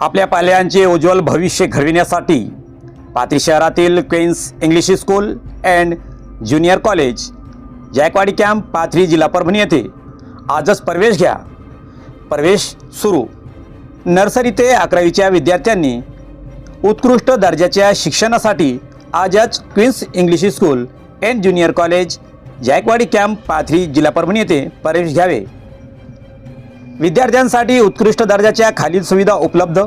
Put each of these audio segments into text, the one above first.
आपल्या पाल्यांचे उज्ज्वल भविष्य घडविण्यासाठी पाथरी शहरातील Queens English school and junior college Jayakwadi camp Pathri जिल्हा परभणी येथे आजच प्रवेश घ्या. प्रवेश सुरू. नर्सरी ते अकरावीच्या विद्यार्थ्यांनी उत्कृष्ट दर्जाच्या शिक्षणासाठी आजच Queens English school and junior college Jayakwadi camp Pathri जिल्हा परभणी येथे प्रवेश घ्यावे. विद्यार्थ्यांसाठी उत्कृष्ट दर्जाच्या खालील सुविधा उपलब्ध.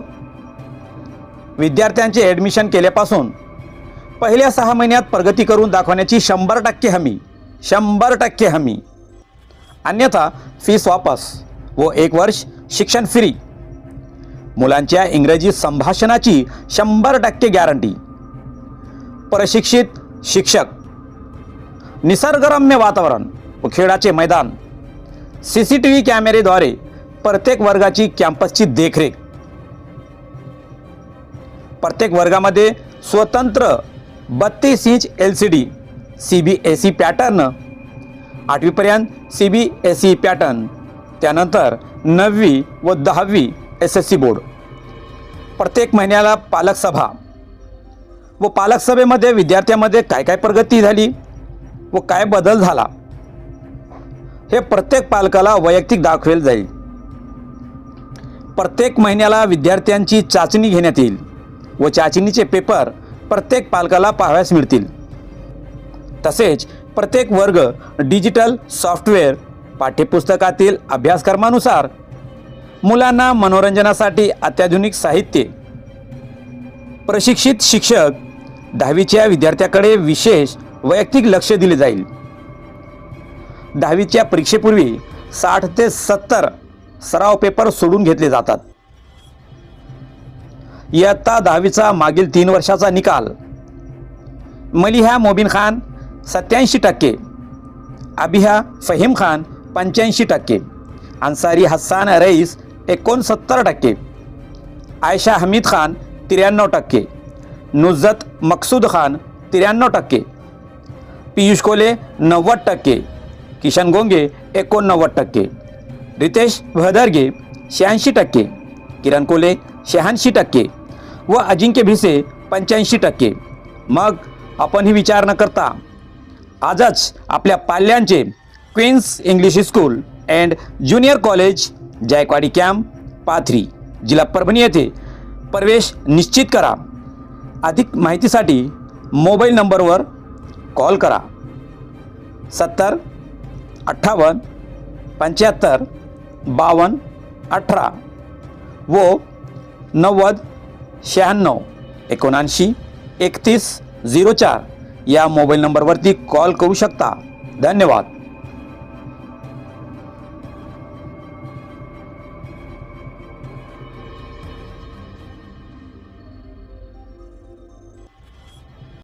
विद्यार्थ्यांचे ॲडमिशन केल्यापासून पहिल्या सहा महिन्यात प्रगती करून दाखवण्याची शंभर टक्के हमी शंभर टक्के हमी. अन्यथा फीस वापस व एक वर्ष शिक्षण फ्री मुलांच्या इंग्रजी संभाषणाची शंभर टक्के गॅरंटी प्रशिक्षित शिक्षक निसर्गरम्य वातावरण व खेळाचे मैदान. सी सी टी व्ही कॅमेरेद्वारे प्रत्येक वर्गाची कॅम्पसची देखरेख. प्रत्येक वर्गामध्ये स्वतंत्र बत्तीस inch L C D C B S E pattern आठवीपर्यंत C B S E pattern त्यानंतर नववी व दहावी एस एस सी बोर्ड प्रत्येक महिन्याला पालक सभा. व पालक सभेमध्ये विद्यार्थ्यांमध्ये काय काय प्रगती झाली व काय बदल झाला हे प्रत्येक पालकाला वैयक्तिक दाखवेल जाईल. प्रत्येक महिन्याला विद्यार्थ्यांची चाचणी घेण्यात येईल व चाचणीचे पेपर प्रत्येक पालकाला पाहाव्यास मिळतील. तसेच प्रत्येक वर्ग डिजिटल सॉफ्टवेअर पाठ्यपुस्तकातील अभ्यासक्रमानुसार मुलांना मनोरंजनासाठी अत्याधुनिक साहित्य प्रशिक्षित शिक्षक दहावीच्या विद्यार्थ्याकडे विशेष वैयक्तिक लक्ष दिले जाईल. दहावीच्या परीक्षेपूर्वी साठ ते सत्तर सराव पेपर सोडून घेतले जातात. इयत्ता दहावीचा मागील तीन वर्षाचा निकाल. मलिहा मोबिन खान सत्याऐंशी टक्के. अबिहा फहीम खान पंच्याऐंशी टक्के. अन्सारी हस्सान रईस एकोणसत्तर टक्के. आयशा हमीद खान त्र्याण्णव टक्के. नुजत मकसूद खान त्र्याण्णव टक्के. पियुष कोले नव्वद टक्के. किशन गोंगे एकोणनव्वद टक्के. रितेश भदरगे शहाऐंशी टक्के किरण कोले शहाऐंशी टक्के व अजिंक्य भिसे पंच्याऐंशी टक्के. मग आपणही विचार न करता. आजच आपल्या पाल्यांचे Queens English school and junior college Jayakwadi camp Pathri जिल्हा परभणी येथे प्रवेश निश्चित करा. अधिक माहितीसाठी मोबाईल नंबरवर कॉल करा. सत्तर अठ्ठावन्न पंच्याहत्तर बावन्न अठरा. व नव्वद शहाण्णव एकोणऐंशी एकतीस झिरो चार. या मोबाईल नंबरवरती कॉल करू शकता. धन्यवाद.